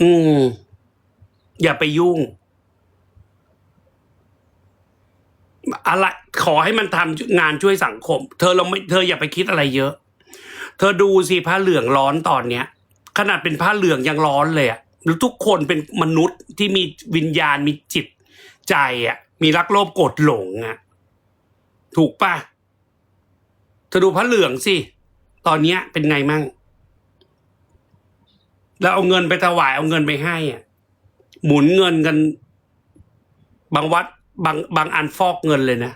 อืม อย่าไปยุ่ง อะไร ขอให้มันทำงานช่วยสังคม เธอเราไม่เธออย่าไปคิดอะไรเยอะ เธอดูสิผ้าเหลืองร้อนตอนเนี้ย ขนาดเป็นผ้าเหลืองยังร้อนเลยอะแล้วทุกคนเป็นมนุษย์ที่มีวิญญาณมีจิตใจอะมีรักโลภโกรธหลงอะถูกปะเธอดูผ้าเหลืองสิ ตอนเนี้ยเป็นไงมั่ง แล้วเอาเงินไปถวายเอาเงินไปให้อะหมุนเงินกัน บางวัด บางบางอันฟอกเงินเลยนะ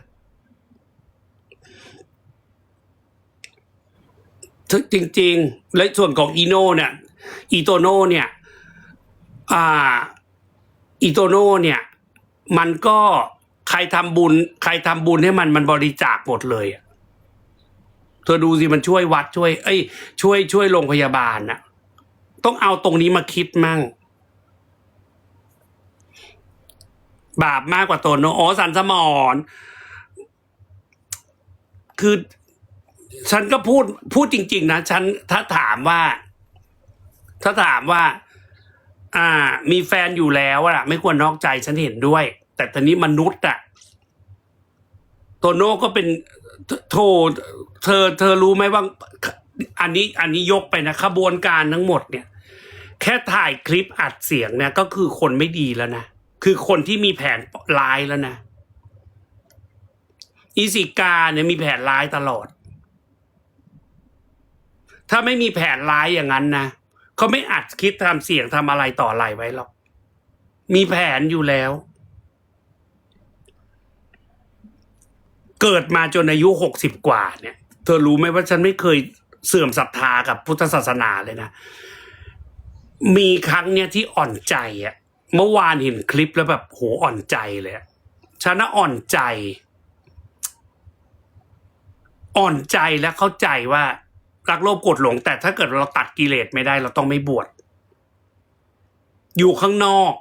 ถึงจริง ๆ และส่วนของอีโน่เนี่ย อีโตโน่เนี่ย อ่า อีโตโน่เนี่ย มันก็ใครทำบุญ ใครทำบุญให้มันมันบริจาคหมดเลยอะเธอดูสิมันช่วยวัดช่วย เอ้ย ช่วยช่วยโรงพยาบาลน่ะ ต้องเอาตรงนี้มาคิดมั่ง บาปมากกว่าโตโนอ๋อสันสมอนคือ ฉันก็พูดพูดจริง ๆ นะ ฉันถ้าถามว่า ถ้าถามว่า อ่า มีแฟนอยู่แล้วอะไม่ควรนอกใจฉันเห็นด้วย แต่ตอนนี้มนุษย์อะโตโน่ก็เป็นโทเธอ เธอรู้ไหมว่า อันนี้ อันนี้ยกไปนะขบวนการทั้งหมดเนี่ย แค่ถ่ายคลิปอัดเสียงเนี่ยก็คือคนไม่ดีแล้วนะ คือคนที่มีแผนร้ายแล้วนะ อีสิกาเนี่ยมีแผนร้ายตลอด ถ้าไม่มีแผนร้ายอย่างนั้นนะเขาไม่อัดคลิปทำเสียงทำอะไรต่ออะไรไว้หรอก มีแผนอยู่แล้ว เกิดมาจนอายุหกสิบกว่าเนี่ย เธอรู้ไหมว่าฉันไม่เคยเสื่อมศรัทธากับพุทธศาสนาเลยนะ มีครั้งเนี่ยที่อ่อนใจอะเมื่อวานเห็นคลิปแล้วแบบโหอ่อนใจเลยอะฉันน่ะอ่อนใจ อ่อนใจและเข้าใจว่ารักโลภโกรธหลง แต่ถ้าเกิดเราตัดกิเลสไม่ได้ เราต้องไม่บวชอยู่ข้างนอก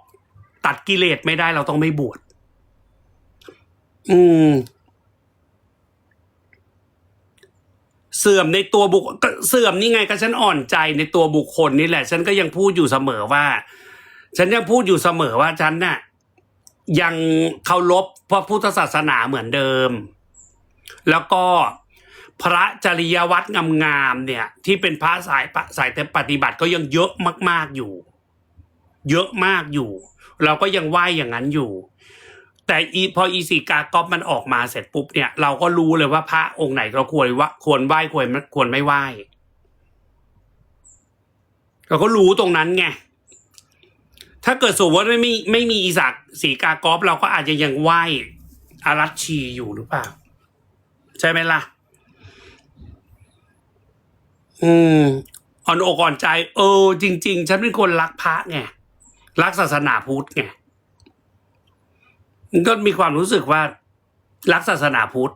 ตัดกิเลสไม่ได้เราต้องไม่บวชอืม เสื่อมในตัวบุคเสื่อมนี่ไงก็ฉันอ่อนใจในตัวบุคคลนี่แหละ ฉันก็ยังพูดอยู่เสมอว่า ฉันยังพูดอยู่เสมอว่าฉันน่ะยังเคารพพระพุทธศาสนาเหมือนเดิม แล้วก็พระจริยวัตรงามๆเนี่ย ที่เป็นพระสายสายแต่ปฏิบัติก็ยังเยอะมาก ๆอยู่ เยอะมากอยู่ เราก็ยังไหวอย่างนั้นอยู่ แต่อีพออีสีกากอบมันออกมาเสร็จปุ๊บเนี่ยเราก็รู้เลยว่าพระองค์ไหนเราควรว่าควรไหว้ควรควรไม่ไหว้เราก็รู้ตรงนั้นไงถ้าเกิดสมมติว่าไม่มีไม่มีอีสักสีกากอบเราก็อาจจะยังไหว้อารัชชีอยู่หรือเปล่า ใช่ไหมล่ะ อืมอ่อนอกอ่อนใจ เออ จริง ๆ ฉันเป็นคนรักพระไงรักศาสนาพุทธไง ก็มีความรู้สึกว่ารักศาสนาพุทธ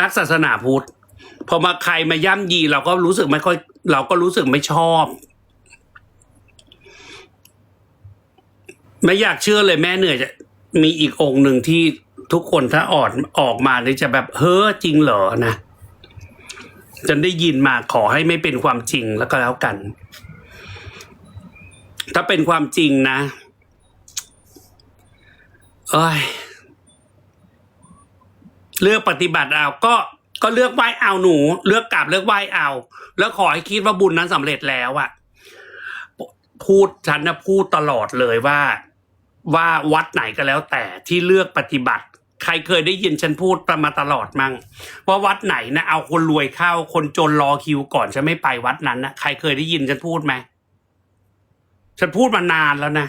รักศาสนาพุทธพอมาใครมาย่ำยี เราก็รู้สึกไม่ค่อย เราก็รู้สึกไม่ชอบ ไม่อยากเชื่อเลยแม่เหนื่อยจะมีอีกองค์หนึ่งที่ทุกคนถ้าออดออกมาเนี่ยจะแบบเฮ้อจริงเหรอนะฉันได้ยินมาขอให้ไม่เป็นความจริงแล้วก็แล้วกัน ถ้าเป็นความจริงนะเอ้ยเลือกปฏิบัติเอา ก็ก็เลือกไหว้เอาหนู เลือกกลับเลือกไหว้เอา แล้วขอให้คิดว่าบุญนั้นสำเร็จแล้วอะพูดฉันนะพูดตลอดเลยว่า ว่าวัดไหนก็แล้วแต่ที่เลือกปฏิบัติ ใครเคยได้ยินฉันพูดประมาตลอดมั่งว่าวัดไหนนะเอาคนรวยเข้าคนจนรอคิวก่อนฉันไม่ไปวัดนั้นนะใครเคยได้ยินฉันพูดไหม ฉันพูดมานานแล้วนะ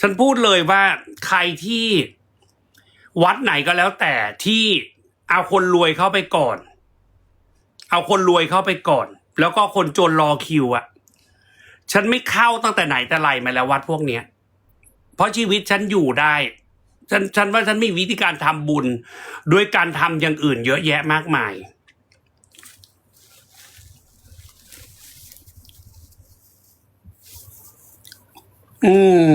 ฉันพูดเลยว่าใครที่วัดไหนก็แล้วแต่ที่เอาคนรวยเข้าไปก่อน เอาคนรวยเข้าไปก่อน แล้วก็คนจนรอคิวอะฉันไม่เข้าตั้งแต่ไหนแต่ไรมาแล้ววัดพวกเนี้ย เพราะชีวิตฉันอยู่ได้ ฉันฉันว่าฉันมีวิธีการทำบุญ ด้วยการทำอย่างอื่นเยอะแยะมากมาย อืม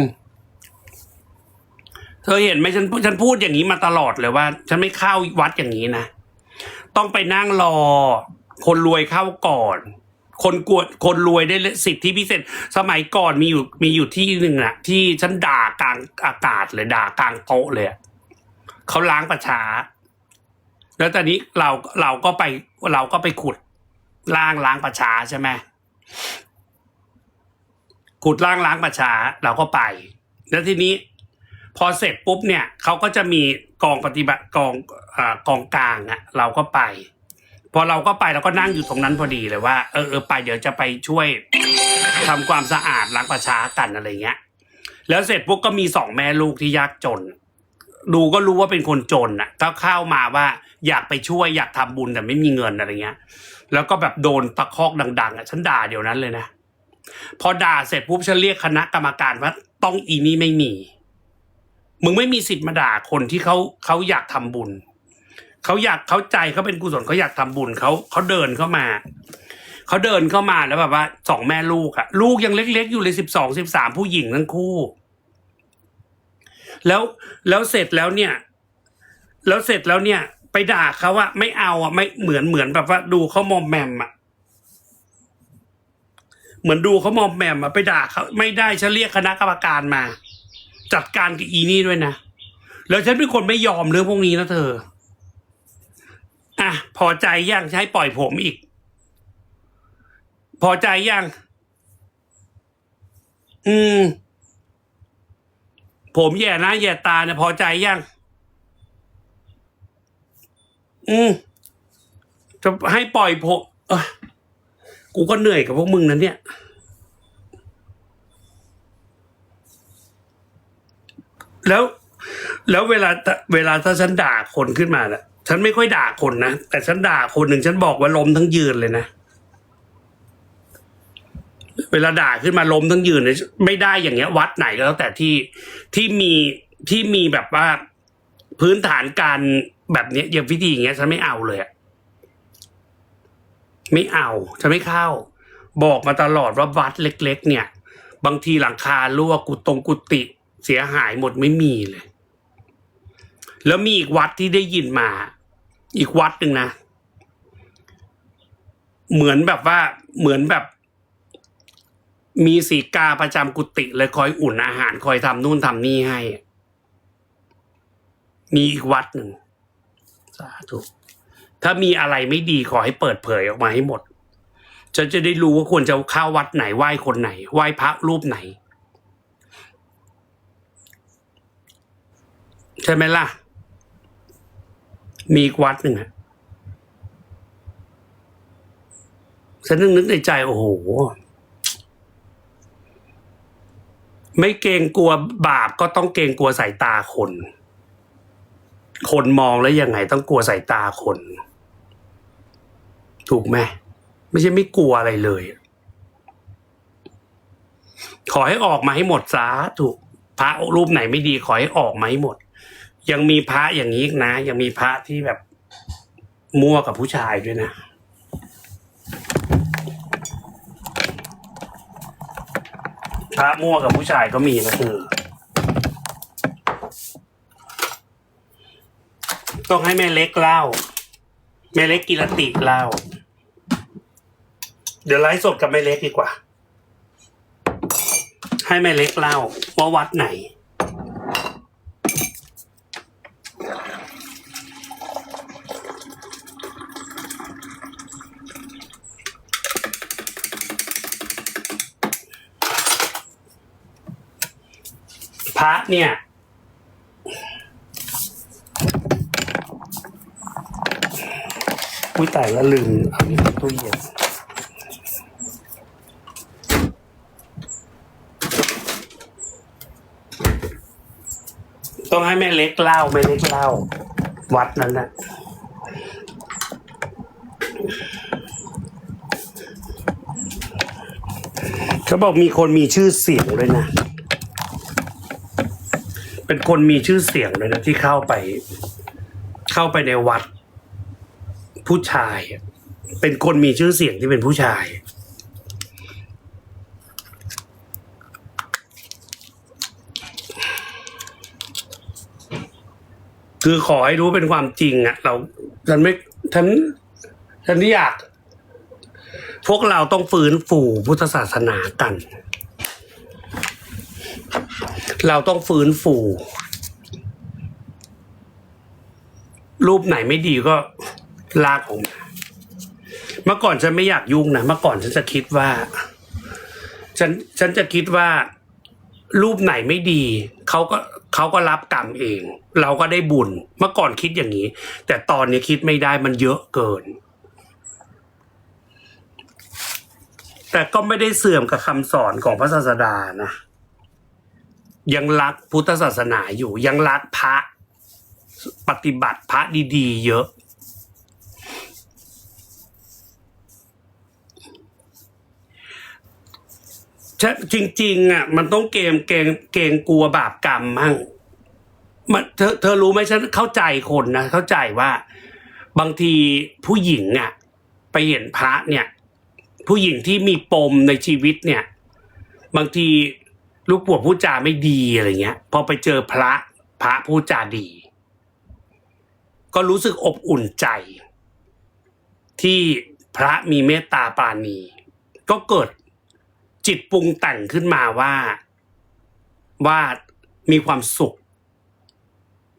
เธอเห็นไหมฉันฉันพูดอย่างนี้มาตลอดเลยว่า ฉันไม่เข้าวัดอย่างนี้นะ ต้องไปนั่งรอ คนรวยเข้าก่อน คนกวดคนรวยได้สิทธิพิเศษ สมัยก่อนมีอยู่มีอยู่ที่หนึ่งอะที่ฉันด่ากลางอากาศเลยด่ากลางโต๊ะเลยเขาล้างประชาแล้วตอนนี้เราเราก็ไปเราก็ไปขุดล้างล้างประชาใช่ไหม ขุดล้างล้างประชาเราก็ไป แล้วทีนี้พอเสร็จปุ๊บเนี่ยเขาก็จะมีกองปฏิบัติกองอกองกลางอะเราก็ไป พอเราก็ไปเราก็นั่งอยู่ตรงนั้นพอดีเลยว่าเออเออไปเดี๋ยวจะไปช่วยทำความสะอาดล้างประชากันอะไรเงี้ย แล้วเสร็จปุ๊บก็มีสองแม่ลูกที่ยากจน ดูก็รู้ว่าเป็นคนจนอะก็เข้ามาว่าอยากไปช่วยอยากทำบุญแต่ไม่มีเงินอะไรเงี้ย แล้วก็แบบโดนตะคอกดัง ๆอะฉันด่าเดี๋ยวนั้นเลยนะ พอด่าเสร็จปุ๊บฉันเรียกคณะกรรมการว่าต้องอีนี่ไม่มี มึงไม่มีสิทธิ์มาด่าคนที่เขาเขาอยากทำบุญเขาอยากเขาใจเขาเป็นกุศลเขาอยากทำบุญเขาเขาเดินเข้ามาเขาเดินเข้ามาแล้วแบบว่าสองแม่ลูกอะลูกยังเล็ก ๆ อยู่เลยสิบสองสิบสามผู้หญิงทั้งคู่ แล้วแล้วเสร็จแล้วเนี่ย แล้วเสร็จแล้วเนี่ย ไปด่าเขาว่าไม่เอาอะไม่เหมือนเหมือนแบบว่า ดูเขามอมแมมอะ เหมือนดูเขามอมแมมอะไปด่าเขาไม่ได้ฉันเรียกคณะกรรมการมา จัดการกับอีนี่ด้วยนะ แล้วฉันเป็นคนไม่ยอมเรื่องพวกนี้นะเธอ อะ พอใจยังใช้ปล่อยผมอีก พอใจยังอืม ผมแย่นะแย่ตาเนี่ยพอใจยัง อืม จะให้ปล่อยผมเอย กูก็เหนื่อยกับพวกมึงนั้นเนี่ย แล้วแล้วเวลาเวลาถ้าฉันด่าคนขึ้นมาน่ะฉันไม่ค่อยด่าคนนะ แต่ฉันด่าคนหนึ่งฉันบอกว่าล้มทั้งยืนเลยนะ เวลาด่าขึ้นมาล้มทั้งยืนเนี่ยไม่ได้อย่างเงี้ย วัดไหนก็แล้วแต่ที่ที่มีที่มีแบบว่าพื้นฐานการแบบเนี้ยอย่างพิธีอย่างเงี้ยฉันไม่เอาเลยอะ ไม่เอาฉันไม่เข้า บอกมาตลอดว่าวัดเล็ก ๆ เนี่ย บางทีหลังคารั่วกุตรงกุฏิเสียหายหมดไม่มีเลย แล้วมีอีกวัดที่ได้ยินมา อีกวัดหนึ่งนะ เหมือนแบบว่าเหมือนแบบ มีสีกาประจำกุฏิเลยคอยอุ่นอาหาร คอยทำนู่นทำนี่ให้ มีอีกวัดหนึ่งสาธุ ถ้ามีอะไรไม่ดีขอให้เปิดเผยออกมาให้หมด ฉันจะได้รู้ว่าควรจะเข้าวัดไหนไหว้คนไหน ไหว้พระรูปไหน ใช่ไหมล่ะ มีวัดหนึ่งอะฉันนึกนึกในใจ โอ้โห ไม่เกรงกลัวบาปก็ต้องเกรงกลัวสายตาคน คนมองแล้วยังไงต้องกลัวสายตาคน ถูกไหมไม่ใช่ไม่กลัวอะไรเลย ขอให้ออกมาให้หมดสาถูกพระรูปไหนไม่ดีขอให้ออกมาให้หมด ยังมีพระอย่างนี้นะ ยังมีพระที่แบบมั่วกับผู้ชายด้วยนะพระมั่วกับผู้ชายก็มีนะคือต้องให้แม่เล็กเล่า แม่เล็กกิรติเล่า เดี๋ยวไลฟ์สดกับแม่เล็กดีกว่า ให้แม่เล็กเล่าว่าวัดไหน พระเนี่ยอุ้ยแต่ละลืมเอานี่ตู้เย็น ต้องให้แม่เล็กเล่าแม่เล็กเล่า วัดนั้นนะเขาบอกมีคนมีชื่อเสียงด้วยนะ เป็นคนมีชื่อเสียงเลยนะที่เข้าไป เข้าไปในวัด ผู้ชาย เป็นคนมีชื่อเสียงที่เป็นผู้ชาย คือขอให้รู้เป็นความจริงอะเราฉันไม่ฉันฉันอยาก พวกเราต้องฟื้นฟูพุทธศาสนากัน เราต้องฟื้นฟู รูปไหนไม่ดีก็ลากออกมาเมื่อก่อนฉันไม่อยากยุ่งนะเมื่อก่อนฉันจะคิดว่า ฉันฉันจะคิดว่ารูปไหนไม่ดี เขาก็ เขาก็รับกรรมเอง เราก็ได้บุญเมื่อก่อนคิดอย่างนี้ แต่ตอนนี้คิดไม่ได้มันเยอะเกิน แต่ก็ไม่ได้เสื่อมกับคำสอนของพระศาสดานะยังรักพุทธศาสนาอยู่ ยังรักพระปฏิบัติพระดี ๆ เยอะ ใช่จริง ๆอะมันต้องเกมเกงเกงกลัวบาปกรรมมั่งมันเธอเธอรู้ไหมฉันเข้าใจคนนะเข้าใจว่า บางทีผู้หญิงอะ ไปเห็นพระเนี่ย ผู้หญิงที่มีปมในชีวิตเนี่ย บางทีลูกปวดพูดจาไม่ดีอะไรเงี้ย พอไปเจอพระพระพูดจาดี ก็รู้สึกอบอุ่นใจ ที่พระมีเมตตาปาณี ก็เกิด จิตปรุงแต่งขึ้นมาว่าว่ามีความสุข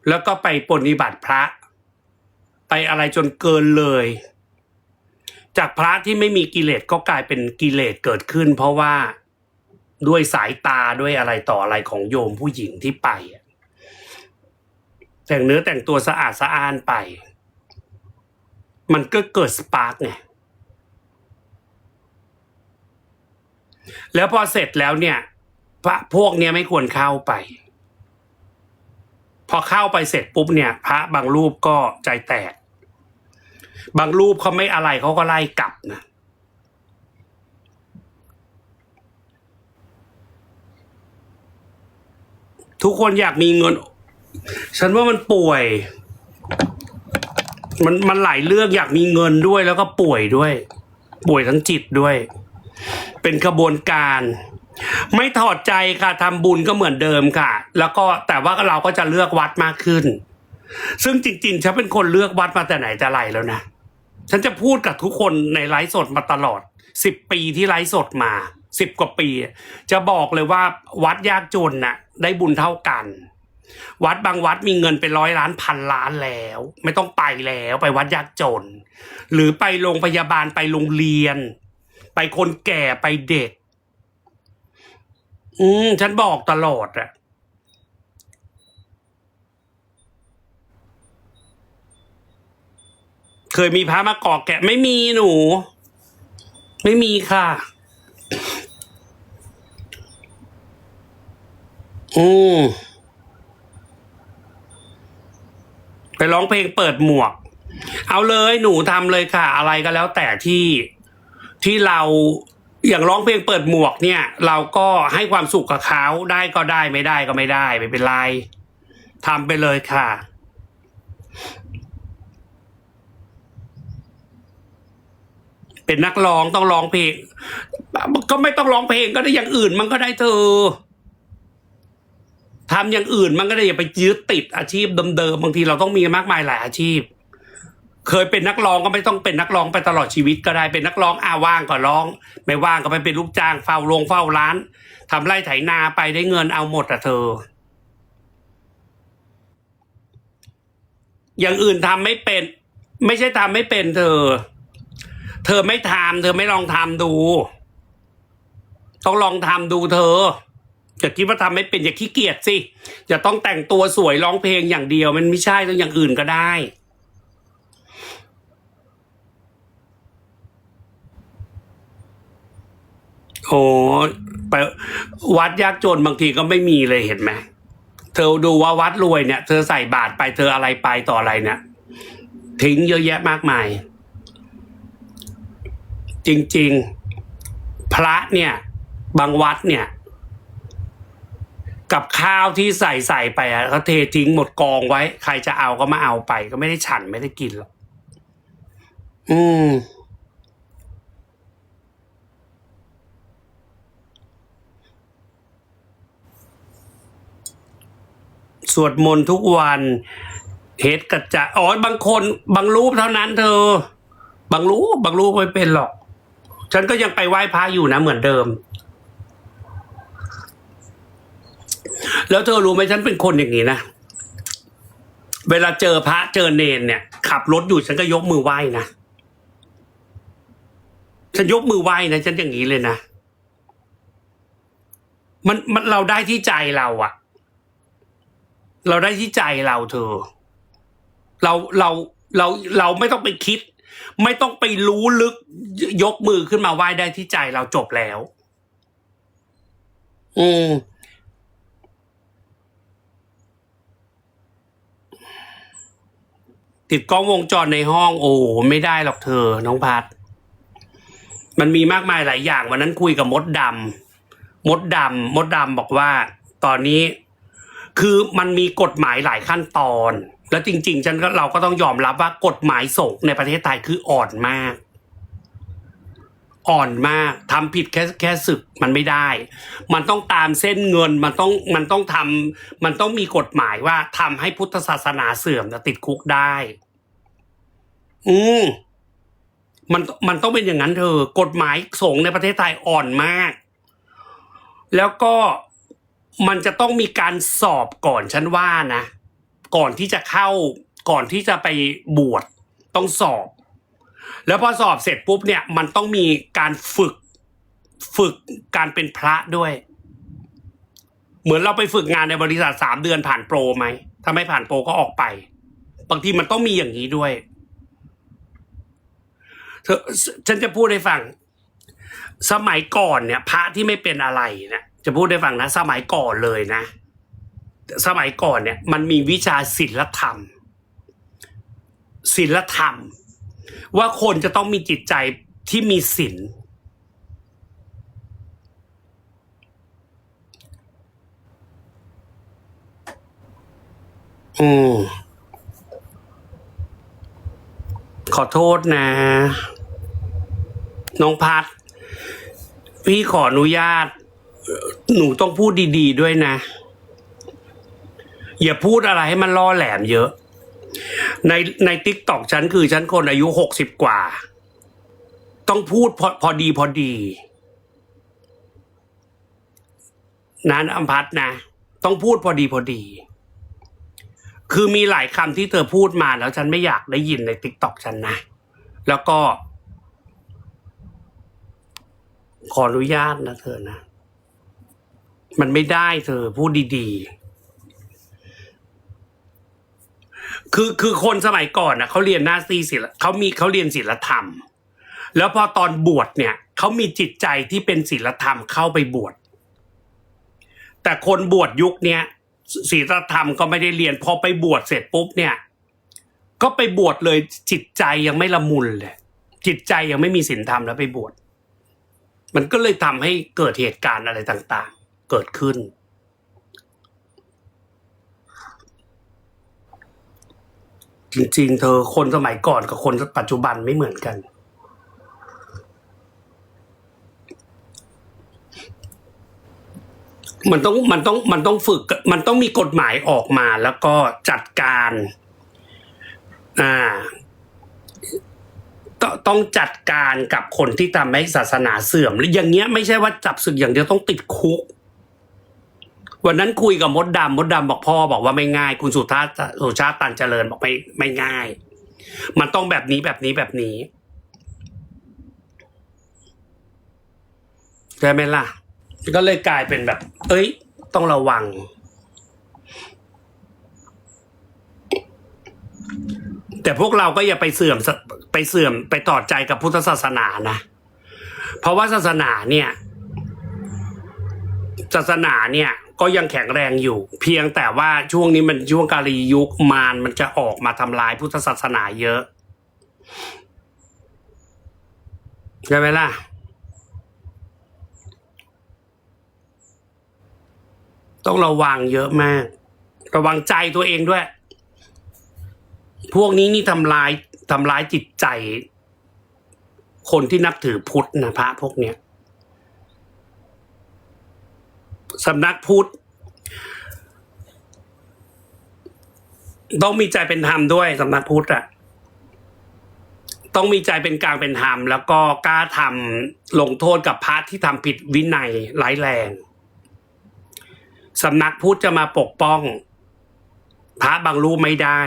แล้วก็ไปปฏิบัติพระ ไปอะไรจนเกินเลย จากพระที่ไม่มีกิเลสก็กลายเป็นกิเลสเกิดขึ้น เพราะว่าด้วยสายตาด้วยอะไรต่ออะไรของโยมผู้หญิงที่ไปแต่งเนื้อแต่งตัวสะอาดสะอ้านไป มันก็เกิดสปาร์กไง แล้วพอเสร็จแล้วเนี่ย พระพวกเนี้ยไม่ควรเข้าไป พอเข้าไปเสร็จปุ๊บเนี่ย พระบางรูปก็ใจแตก บางรูปเขาไม่อะไรเขาก็ไล่กลับนะทุกคนอยากมีเงิน ฉันว่ามันป่วย มันมันหลายเรื่องอยากมีเงินด้วยแล้วก็ป่วยด้วย ป่วยทั้งจิตด้วย เป็นขบวนการ ไม่ถอดใจค่ะทำบุญก็เหมือนเดิมค่ะ แล้วก็แต่ว่าเราก็จะเลือกวัดมากขึ้น ซึ่งจริงๆฉันเป็นคนเลือกวัดมาแต่ไหนแต่ไรแล้วนะฉันจะพูดกับทุกคนในไลฟ์สดมาตลอดสิบปีที่ไลฟ์สดมาสิบกว่าปี จะบอกเลยว่าวัดยากจนน่ะ ได้บุญเท่ากัน วัดบางวัดมีเงินเป็นร้อยล้านพันล้านแล้ว ไม่ต้องไปแล้วไปวัดยากจน หรือไปโรงพยาบาลไปโรงเรียน คนแก่ไปเด็ก อืม ฉันบอกตลอดอะเคยมีพระมากอกแกะไม่มีหนู ไม่มีค่ะ อืมไปร้องเพลงเปิดหมวก เอาเลยหนูทำเลยค่ะ อะไรก็แล้วแต่ที่ ที่เราอย่างร้องเพลงเปิดหมวกเนี่ย เราก็ให้ความสุขกับเขาได้ก็ได้ไม่ได้ก็ไม่ได้ ไม่เป็นไรทำไปเลยค่ะ เป็นนักร้องต้องร้องเพลง ก็ไม่ต้องร้องเพลงก็ได้อย่างอื่นมันก็ได้เธอทำอย่างอื่นมันก็ได้อย่าไปยึดติดอาชีพเดิมๆบางทีเราต้องมีมากมายหลายอาชีพ เคยเป็นนักร้องก็ไม่ต้องเป็นนักร้องไปตลอดชีวิตก็ได้เป็นนักร้องอาว่างก็ร้อง ไม่ว่างก็ไปเป็นลูกจ้างเฝ้าโรงเฝ้าร้านทำไร่ไถนาไปได้เงินเอาหมดอะเธอ อย่างอื่นทำไม่เป็น ไม่ใช่ทำไม่เป็นเธอ เธอไม่ทำเธอไม่ลองทำดู ต้องลองทำดูเธออย่าคิดว่าทำไม่เป็นอย่าขี้เกียจสิอย่าต้องแต่งตัวสวยร้องเพลงอย่างเดียว มันไม่ใช่ต้องอย่างอื่นก็ได้ โอ้ไปวัดยากจนบางทีก็ไม่มีเลยเห็นไหมเธอดูว่าวัดรวยเนี่ย เธอใส่บาตรไปเธออะไรไปต่ออะไรเนี่ยทิ้งเยอะแยะมากมาย จริง ๆ พระเนี่ย บางวัดเนี่ย กับข้าวที่ใส่ใส่ไปอะเขาเททิ้งหมดกองไว้ ใครจะเอาก็มาเอาไป ก็ไม่ได้ฉันไม่ได้กินหรอกอืม สวดมนต์ทุกวันเฮดกระจายอ๋อบางคนบางรูปเท่านั้นเธอ บางรูปบางรูปไม่เป็นหรอก ฉันก็ยังไปไหว้พระอยู่นะเหมือนเดิม แล้วเธอรู้ไหมฉันเป็นคนอย่างนี้นะ เวลาเจอพระเจอเนนเนี่ย ขับรถอยู่ฉันก็ยกมือไหว้นะฉันยกมือไหว้นะฉันอย่างนี้เลยนะมันมันเราได้ที่ใจเราอะ เราได้ที่ใจเราเธอ เราเราเราเราไม่ต้องไปคิด ไม่ต้องไปรู้ลึกยกมือขึ้นมาไหว้ได้ที่ใจเราจบแล้ว อืมติดกล้องวงจรในห้องโอ้ไม่ได้หรอกเธอ น้องพัดมันมีมากมายหลายอย่าง วันนั้นคุยกับมดดำมดดำมดดำบอกว่า ตอนนี้ คือมันมีกฎหมายหลายขั้นตอน แล้วจริง ๆ ฉันก็เราก็ต้องยอมรับว่ากฎหมายสงในประเทศไทยคืออ่อนมาก อ่อนมากทำผิดแค่แค่ศึกมันไม่ได้ มันต้องตามเส้นเงินมันต้องมันต้องทำมันต้องมีกฎหมายว่าทำให้พุทธศาสนาเสื่อมจะติดคุกได้ อืมมันมันต้องเป็นอย่างนั้นเธอกฎหมายสงในประเทศไทยอ่อนมาก แล้วก็ มันจะต้องมีการสอบก่อนฉันว่านะ ก่อนที่จะเข้าก่อนที่จะไปบวชต้องสอบ แล้วพอสอบเสร็จปุ๊บเนี่ยมันต้องมีการฝึกฝึกการเป็นพระด้วย เหมือนเราไปฝึกงานในบริษัทสามเดือนผ่านโปรไหมถ้าไม่ผ่านโปรก็ออกไป บางทีมันต้องมีอย่างนี้ด้วยเธอฉันจะพูดให้ฟัง สมัยก่อนเนี่ย พระที่ไม่เป็นอะไรเนี่ย จะพูดให้ฟังนะ สมัยก่อนเลยนะ สมัยก่อนเนี่ย มันมีวิชาศิลธรรมศิลธรรม ว่าคนจะต้องมีจิตใจที่มีศีลอืมขอโทษนะ น้องพัด พี่ขออนุญาต หนูต้องพูดดีๆด้วยนะ อย่าพูดอะไรให้มันล่อแหลมเยอะ ในในติ๊กตอกฉันคือฉันคนอายุหกสิบกว่า ต้องพูดพอพอดีพอดีนั้นอัมพัฒนะ ต้องพูดพอดีพอดี คือมีหลายคำที่เธอพูดมาแล้วฉันไม่อยากได้ยินในติ๊กตอกฉันนะ แล้วก็ ขออนุญาตนะเธอนะ มันไม่ได้เธอพูดดีๆ คือคือคนสมัยก่อนนะเขาเรียนหน้าซีศิลเขามีเขาเรียนศิลธรรม แล้วพอตอนบวชเนี่ยเขามีจิตใจที่เป็นศิลธรรมเข้าไปบวชแต่คนบวชยุคเนี้ยศีลธรรมก็ไม่ได้เรียนพอไปบวชเสร็จปุ๊บเนี่ย ก็ไปบวชเลยจิตใจยังไม่ละมุนเลย จิตใจยังไม่มีศีลธรรมแล้วไปบวชมันก็เลยทำให้เกิดเหตุการณ์อะไรต่างๆ เกิดขึ้น จริงๆ เธอคนสมัยก่อนกับคนปัจจุบันไม่เหมือนกัน มันต้องมันต้องมันต้องฝึก มันต้องมีกฎหมายออกมาแล้วก็จัดการ อ่าต้องต้องจัดการกับคนที่ทำให้ศาสนาเสื่อม อย่างเงี้ยไม่ใช่ว่าจับศึกอย่างเดียวต้องติดคุก วันนั้นคุยกับมดดำมดดำบอกพ่อบอกว่าไม่ง่าย คุณสุชาติสุชาติตันเจริญบอกไม่ไม่ง่าย มันต้องแบบนี้แบบนี้แบบนี้ใช่ไหมล่ะ ก็เลยกลายเป็นแบบ เอ้ย ต้องระวัง แต่พวกเราก็อย่าไปเสื่อมไปเสื่อมไปต่อดใจกับพุทธศาสนานะ เพราะว่าศาสนาเนี่ย ศาสนาเนี่ย ก็ยังแข็งแรงอยู่ เพียงแต่ว่าช่วงนี้มันช่วงกาลียุคมารมันจะออกมาทำลายพุทธศาสนาเยอะใช่ไหมล่ะต้องระวังเยอะมาก ระวังใจตัวเองด้วย พวกนี้นี่ทำลายทำร้ายจิตใจ คนที่นับถือพุทธนะพระพวกเนี้ย สำนักพุทธต้องมีใจเป็นธรรมด้วยสำนักพุทธอะต้องมีใจเป็นกลางเป็นธรรม แล้วก็กล้าทำลงโทษกับพระที่ทำผิดวินัยร้ายแรงสำนักพุทธจะมาปกป้อง พระบางรูปไม่ได้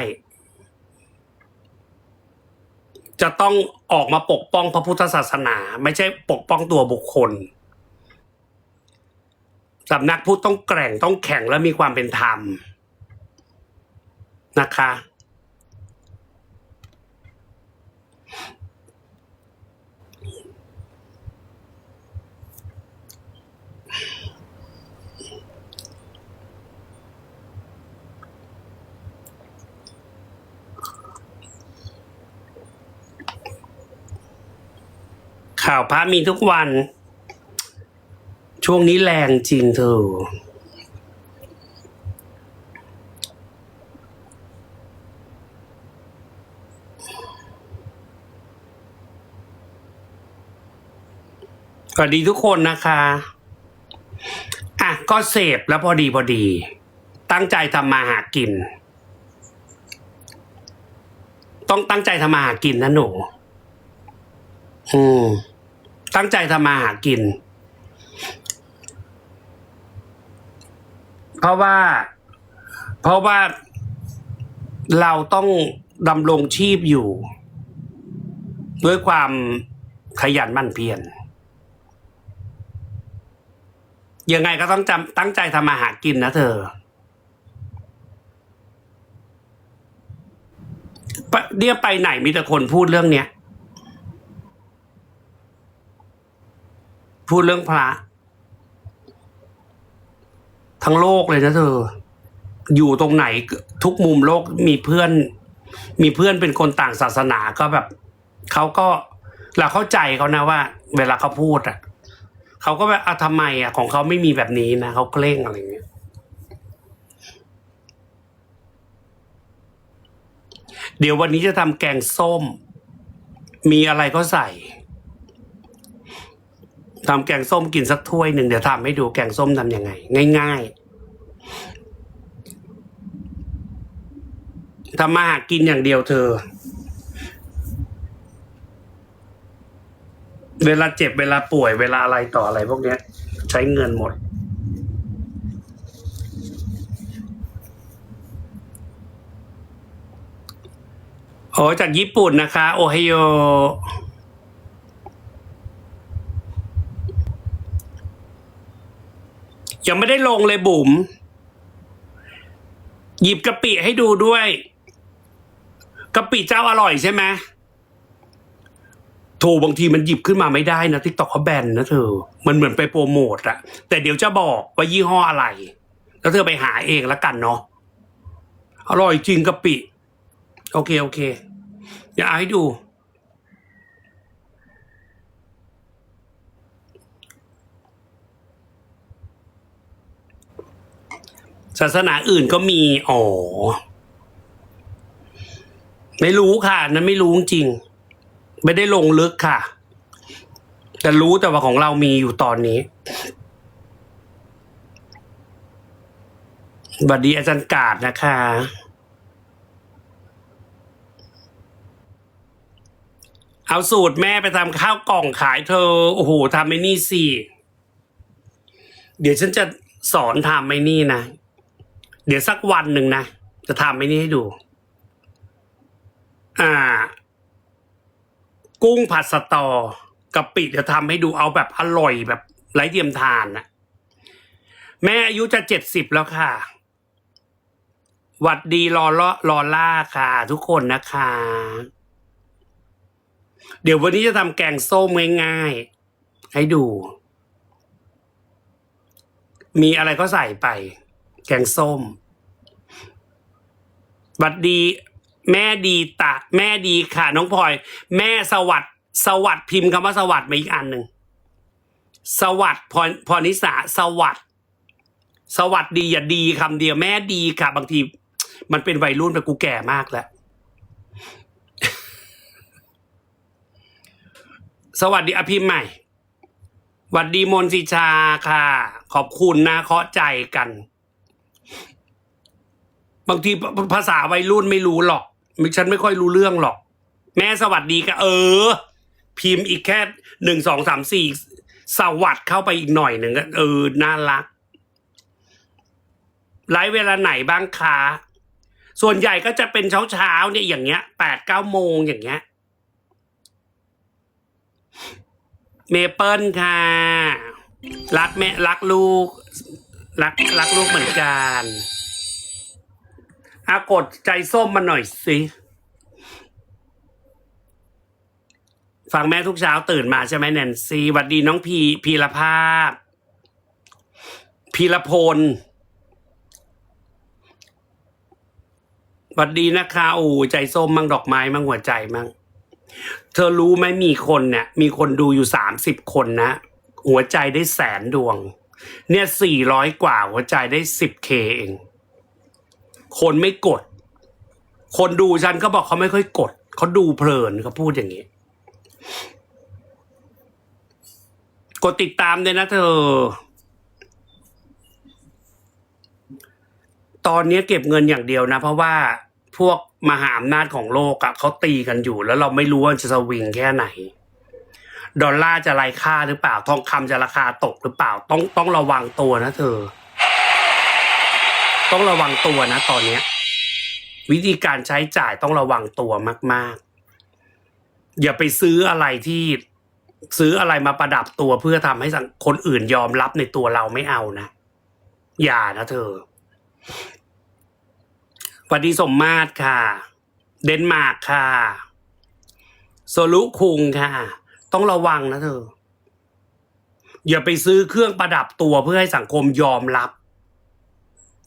จะต้องออกมาปกป้องพระพุทธศาสนา ไม่ใช่ปกป้องตัวบุคคล สำนักพุทธต้องแกร่งต้องแข็งและมีความเป็นธรรมนะคะ ข่าวพระมีทุกวัน ช่วงนี้แรงจริงเธอ สวัสดีทุกคนนะคะ อะ ก็เสพแล้วพอดีพอดี ตั้งใจทำมาหากิน ต้องตั้งใจทำมาหากินนะหนู อืม ตั้งใจทำมาหากิน เพราะว่า เพราะว่าเราต้องดำรงชีพอยู่ ด้วยความขยันหมั่นเพียรยังไงก็ต้องจำตั้งใจทำมาหากินนะเธอเนี่ยไปไหนมีแต่คนพูดเรื่องเนี้ย พูดเรื่องพระ ทั้งโลกเลยนะเธอ อยู่ตรงไหนทุกมุมโลกมีเพื่อน มีเพื่อนเป็นคนต่างศาสนาก็แบบเขาก็เราเข้าใจเขานะว่า เวลาเขาพูดอะเขาก็แบบอะทำไมอะ ของเขาไม่มีแบบนี้นะเขาเคร่งอะไรเงี้ยเดี๋ยววันนี้จะทำแกงส้ม มีอะไรก็ใส่ ทำแกงส้มกินสักถ้วยหนึ่งเดี๋ยวทำให้ดูแกงส้มทำยังไง ง่ายๆทำมาหากินอย่างเดียวเธอ เวลาเจ็บเวลาป่วยเวลาอะไรต่ออะไรพวกเนี้ยใช้เงินหมดโอ้จากญี่ปุ่นนะคะ โอไฮโอ ยังไม่ได้ลงเลยบุ๋มหยิบกะปิให้ดูด้วยกะปิเจ้าอร่อยใช่ไหมโถบางทีมันหยิบขึ้นมาไม่ได้นะทิกตอกเขาแบนนะเธอ มันเหมือนไปโปรโมทอะแต่เดี๋ยวจะบอกว่ายี่ห้ออะไร แล้วเธอไปหาเองแล้วกันเนาะอร่อยจริงกะปิ โอเค โอเค เดี๋ยวเอาให้ดู ศาสนาอื่นก็มี อ๋อ ไม่รู้ค่ะ นั้นไม่รู้จริง ไม่ได้ลงลึกค่ะ แต่รู้แต่ว่าของเรามีอยู่ตอนนี้บัดดีอาจารย์กาดนะคะ เอาสูตรแม่ไปทำข้าวกล่องขายเธอ โอ้โหทำไม่นี่สิ เดี๋ยวฉันจะสอนทำไม่นี่นะ เดี๋ยวสักวันหนึ่งนะ จะทำไม่นี่ให้ดู อ่า กุ้งผัดสตอกะปิจะทำให้ดูเอาแบบอร่อยแบบไร้เทียมทานนะแม่อายุจะเจ็ดสิบแล้วค่ะ หวัดดีรอลรอล่าค่ะ ทุกคนนะคะ เดี๋ยววันนี้จะทำแกงส้มง่ายๆ ให้ดู มีอะไรก็ใส่ไป แกงส้มหวัดดี แม่ดีตะ แม่ดีค่ะ น้องพลอย แม่สวัสดสวัสดพิมพ์คำว่าสวัสดมาอีกอันหนึ่งสวัสดพรพรนิสาสวัสดสวัสดีอย่าดีคำเดียวแม่ดีค่ะ บางที มันเป็นวัยรุ่นแต่กูแก่มากแล้วสวัสดีอภิมใหม่หวัดดีมนสิชาค่ะ ขอบคุณนะเคาะใจกัน บางทีภาษาวัยรุ่นไม่รู้หรอกฉันไม่ค่อยรู้เรื่องหรอก แม่สวัสดีก็เออ พิมพ์อีกแค่หนึ่งสองสามสี่สวัสดเข้าไปอีกหน่อยหนึ่งก็เออ น่ารัก ไลฟ์เวลาไหนบ้างคะส่วนใหญ่ก็จะเป็นเช้าเช้าเนี่ยอย่างเงี้ยแปดเก้าโมงอย่างเงี้ย เมเปิลค่ะ รักแม่รักลูก รักรักลูกเหมือนกัน อากดใจส้มมาหน่อยสิฟังแม่ทุกเช้าตื่นมาใช่ไหมแนนซีหวัดดีน้องพีพีรภาพ พีรพลหวัดดีนะคะโอ้ใจส้มมั่งดอกไม้มั่งหัวใจมั่งเธอรู้ไหมมีคนเนี่ย มีคนดูอยู่สามสิบคนนะ หัวใจได้แสนดวง เนี่ยสี่ร้อยกว่าหัวใจได้สิบเคเอง คนไม่กด คนดูฉันก็บอกเขาไม่ค่อยกด เขาดูเพลินเขาพูดอย่างนี้ กดติดตามเลยนะเธอ ตอนนี้เก็บเงินอย่างเดียวนะ เพราะว่าพวกมหาอำนาจของโลกอะเขาตีกันอยู่ แล้วเราไม่รู้ว่าจะสวิงแค่ไหน ดอลลาร์จะไร้ค่าหรือเปล่า ทองคำจะราคาตกหรือเปล่า ต้องต้องระวังตัวนะเธอ ต้องระวังตัวนะตอนเนี้ย วิธีการใช้จ่ายต้องระวังตัวมาก ๆ อย่าไปซื้ออะไรที่ซื้ออะไรมาประดับตัวเพื่อทำให้คนอื่นยอมรับในตัวเราไม่เอานะ อย่านะเธอสวัสดีสมมาตรค่ะ เดนมาร์กค่ะ โซลุคุงค่ะ ต้องระวังนะเธอ อย่าไปซื้อเครื่องประดับตัวเพื่อให้สังคมยอมรับ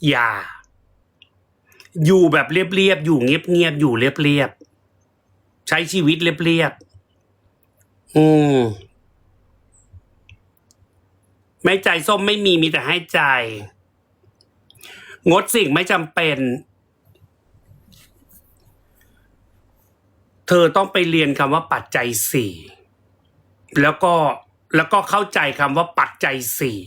อย่า อยู่แบบเรียบๆอยู่เงียบๆอยู่เรียบๆใช้ชีวิตเรียบๆอืมไม่ใจส้มไม่มีมีแต่ให้ใจ งดสิ่งไม่จำเป็น เธอต้องไปเรียนคำว่าปัจจัยสี่แล้วก็แล้วก็เข้าใจคำว่าปัจจัยสี่